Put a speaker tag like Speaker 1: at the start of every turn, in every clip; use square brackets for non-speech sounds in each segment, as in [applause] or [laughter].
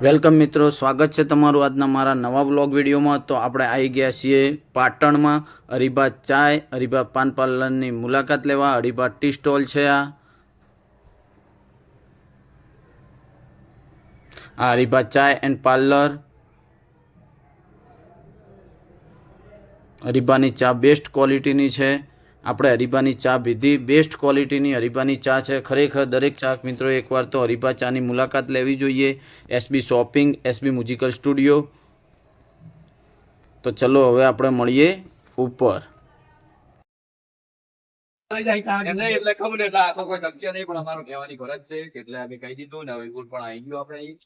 Speaker 1: Welcome મિત્રો, સ્વાગત છે તમારું આજના મારા નવા બ્લોગ વિડીયોમાં. તો આપણે આવી ગયા છીએ પાટણમાં. અરીબા ચાય, અરીબા પાન પાર્લરની મુલાકાત લેવા. અરીબા ટી સ્ટોલ છે આ. આ હરિભા ચાય એન્ડ પાર્લર. અરીબાની ચા બેસ્ટ ક્વોલિટીની છે. આપણે હરિભાની ચા પીધી. બેસ્ટ ક્વોલિટીની હરિભાની ચા છે. ખરેખર દરેક ચાક મિત્રો એકવાર તો હરિભા ચાની મુલાકાત લેવી જોઈએ. SB shopping SB musical studio તો ચલો હવે આપણે મળીએ ઉપર.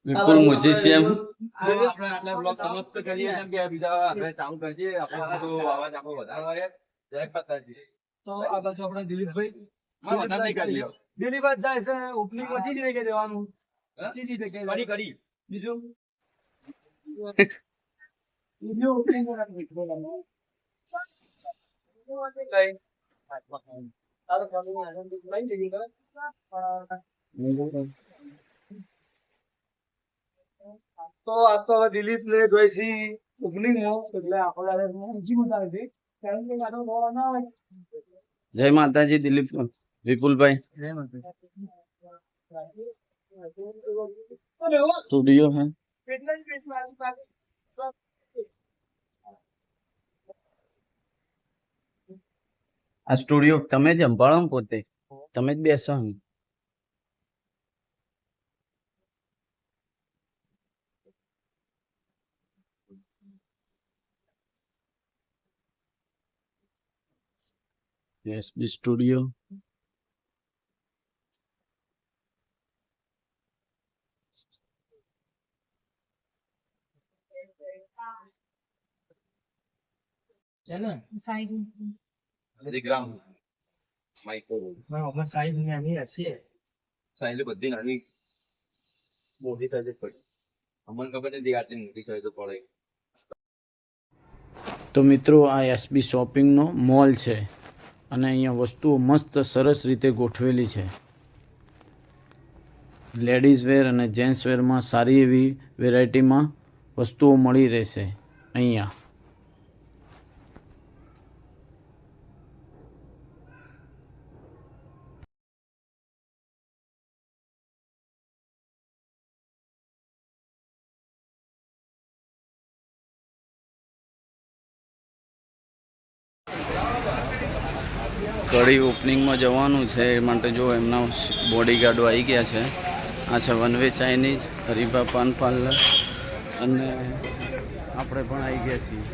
Speaker 2: વિપુલ
Speaker 1: મુજીશિયમ
Speaker 2: ચાલુ કરશે. આપણે તો અવાજ આપણો જય માતાજી.
Speaker 3: તો આ બાજુ આપણે દિલીપભાઈ
Speaker 2: કરી.
Speaker 3: દિલીપ જ જાય છે ઓપનિંગ પછી જ રહી ગયા જવાનું. પછી જ રહી ગયા
Speaker 2: કડી કડી
Speaker 3: બીજું [laughs] કરવાનું લઈ? તો આ તો હવે દિલીપ ને જોઈશી ઓપનિંગ એટલે એટલે આપણે હજી મજા આવે છે. કારણ કે આનો બહુ ના હોય.
Speaker 1: જય માતાજી દિલીપ વિપુલભાઈ સ્ટુડિયો હે આ સ્ટુડિયો તમે જ સંભાળો ને પોતે? તમે જ બેસો ને એસબી સ્ટુડિયો
Speaker 3: છે ને
Speaker 2: બધી ગ્રામ માઇક્રો
Speaker 3: હમણાં સાઈઝ નાની હશે
Speaker 2: સાઈઝ બધી નાની મોટી સાઈઝ પડી અમને ખબર નથી આટલી મોટી સાઈઝ પડે
Speaker 1: તો મિત્રો આ એસબી શોપિંગનો મોલ છે અને અહીંયા વસ્તુઓ મસ્ત સરસ રીતે ગોઠવેલી છે. લેડીઝ વેર અને જેન્ટ્સ વેરમાં સારી એવી વેરાયટીમાં વસ્તુઓ મળી રહેશે અહીંયા. કડી ઓપનિંગમાં જવાનું છે એ માટે જો એમના બોડીગાર્ડો આવી ગયા છે. આ છે one way Chinese Haribha Paan parlour અને આપણે પણ આવી ગયા છીએ.